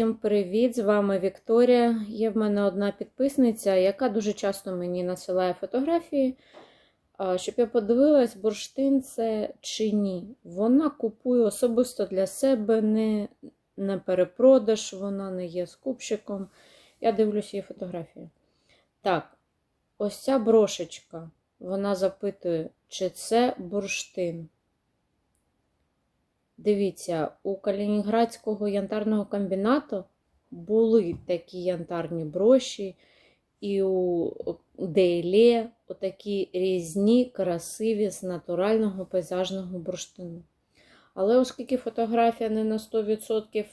Всім привіт! З вами Вікторія. Є в мене одна підписниця, яка дуже часто мені надсилає фотографії, щоб я подивилась, бурштин це чи ні. Вона купує особисто для себе, не на перепродаж, вона не є скупщиком. Я дивлюсь її фотографії. Так, ось ця брошечка. Вона запитує, чи це бурштин. Дивіться, у Калінінградського янтарного комбінату були такі янтарні броші, і у Дейле отакі різні, красиві з натурального пейзажного бурштину. Але оскільки фотографія не на 100%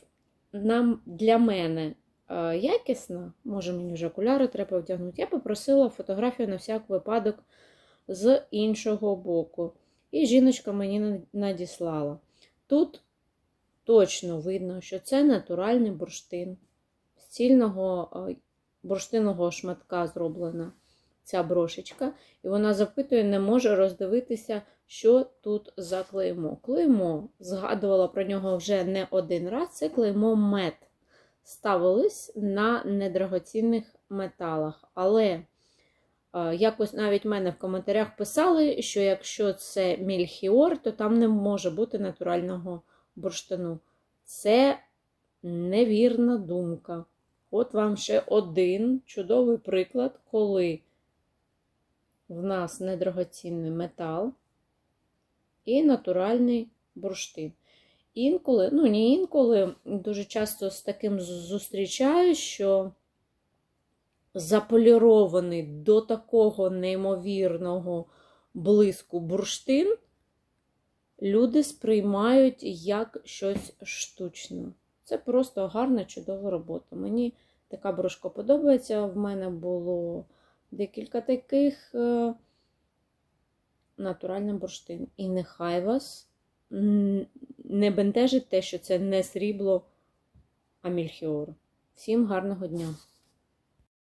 нам, для мене е, якісна, може мені вже окуляри треба вдягнути, я попросила фотографію на всяк випадок з іншого боку. І жіночка мені надіслала. Тут точно видно, що це натуральний бурштин. З цільного е, бурштинного шматка зроблена ця брошечка. І вона запитує, не може роздивитися, що тут за клеймо. Клеймо, згадувала про нього вже не один раз, це клеймо мед. Ставились на недрагоцінних металах. Але якось навіть мене в коментарях писали, що якщо це мільхіор, то там не може бути натурального бурштину. Це невірна думка. От вам ще один чудовий приклад, коли в нас недрагоцінний метал і натуральний бурштин. Інколи, ну не інколи, дуже часто з таким зустрічаю, що заполірований до такого неймовірного блиску бурштин люди сприймають як щось штучне. Це просто гарна, чудова робота. Мені така брошка подобається. В мене було декілька таких е, натуральний бурштин. І нехай вас не бентежить те, що це не срібло, а мільхіор. Всім гарного дня!